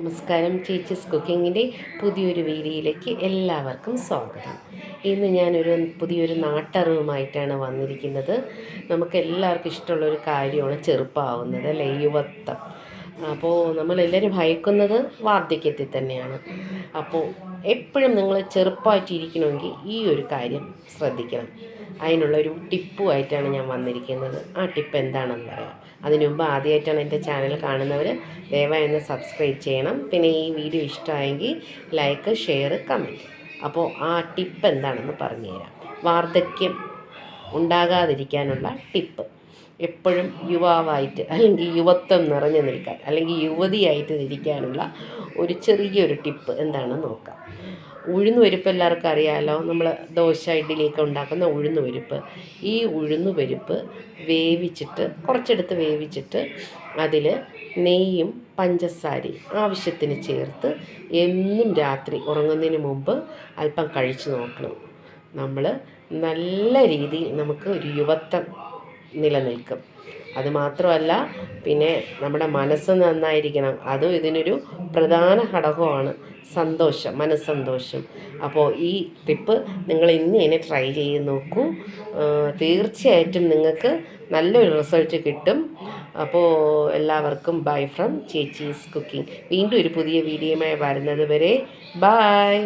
നമസ്കാരം. ചേച്ചീസ് കുക്കിങ്ങിന്റെ പുതിയൊരു വീഡിയോയിലേക്ക് എല്ലാവർക്കും സ്വാഗതം. ഇന്ന് ഞാനൊരു പുതിയൊരു നാട്ടറിവുമായിട്ടാണ് വന്നിരിക്കുന്നത്. നമുക്ക് എല്ലാവർക്കും ഇഷ്ടമുള്ളൊരു കാര്യമാണ് ചെറുപ്പമാവുന്നത് അല്ലേ? യുവത്വം. അപ്പോൾ നമ്മളെല്ലാവരും ഭയക്കുന്നത് വാർദ്ധക്യത്തിൽ തന്നെയാണ്. അപ്പോൾ എപ്പോഴും നിങ്ങൾ ചെറുപ്പമായിട്ടിരിക്കണമെങ്കിൽ ഈ ഒരു കാര്യം ശ്രദ്ധിക്കണം. അതിനുള്ള ഒരു ടിപ്പുമായിട്ടാണ് ഞാൻ വന്നിരിക്കുന്നത്. ആ ടിപ്പ് എന്താണെന്ന് പറയാം. അതിനു മുമ്പ് ആദ്യമായിട്ടാണ് എന്റെ ചാനൽ കാണുന്നവർ ദയവായി ഒന്ന് സബ്സ്ക്രൈബ് ചെയ്യണം. പിന്നെ ഈ വീഡിയോ ഇഷ്ടമായെങ്കിൽ ലൈക്ക് ഷെയർ കമന്റ്. അപ്പോൾ ആ ടിപ്പ് എന്താണെന്ന് പറഞ്ഞുതരാം. വാർദ്ധക്യം ഉണ്ടാകാതിരിക്കാനുള്ള ടിപ്പ്. എപ്പോഴും യുവാവായിട്ട് അല്ലെങ്കിൽ യുവത്വം നിറഞ്ഞു നിൽക്കാൻ അല്ലെങ്കിൽ യുവതിയായിട്ട് ഇരിക്കാനുള്ള ഒരു ചെറിയൊരു ടിപ്പ് എന്താണെന്ന് നോക്കാം. ഉഴുന്ന് പരിപ്പ് എല്ലാവർക്കും അറിയാമല്ലോ നമ്മൾ ദോശ ഇഡ്ഡലിയൊക്കെ ഉണ്ടാക്കുന്ന ഉഴുന്ന് പരിപ്പ് ഈ ഉഴുന്ന് പരിപ്പ് വേവിച്ചിട്ട് കുറച്ചെടുത്ത് വേവിച്ചിട്ട് അതിൽ നെയ്യും പഞ്ചസാരയും ആവശ്യത്തിന് ചേർത്ത് എന്നും രാത്രി ഉറങ്ങുന്നതിന് മുമ്പ് അല്പം കഴിച്ചു നോക്കണം. നമ്മൾ നല്ല രീതിയിൽ നമുക്ക് ഒരു യുവത്വം നിലനിൽക്കും. അതുമാത്രമല്ല പിന്നെ നമ്മുടെ മനസ്സ് നന്നായിരിക്കണം. അതും ഇതിനൊരു പ്രധാന ഘടകമാണ് സന്തോഷം മനസ്സന്തോഷം. അപ്പോൾ ഈ ടിപ്പ് നിങ്ങൾ ഇന്ന് തന്നെ ട്രൈ ചെയ്ത് നോക്കൂ. തീർച്ചയായിട്ടും നിങ്ങൾക്ക് നല്ലൊരു റിസൾട്ട് കിട്ടും. അപ്പോൾ എല്ലാവർക്കും ബൈ ഫ്രം ചേച്ചീസ് കുക്കിംഗ്. വീണ്ടും ഒരു പുതിയ വീഡിയോയുമായി വരുന്നത് വരെ ബൈ.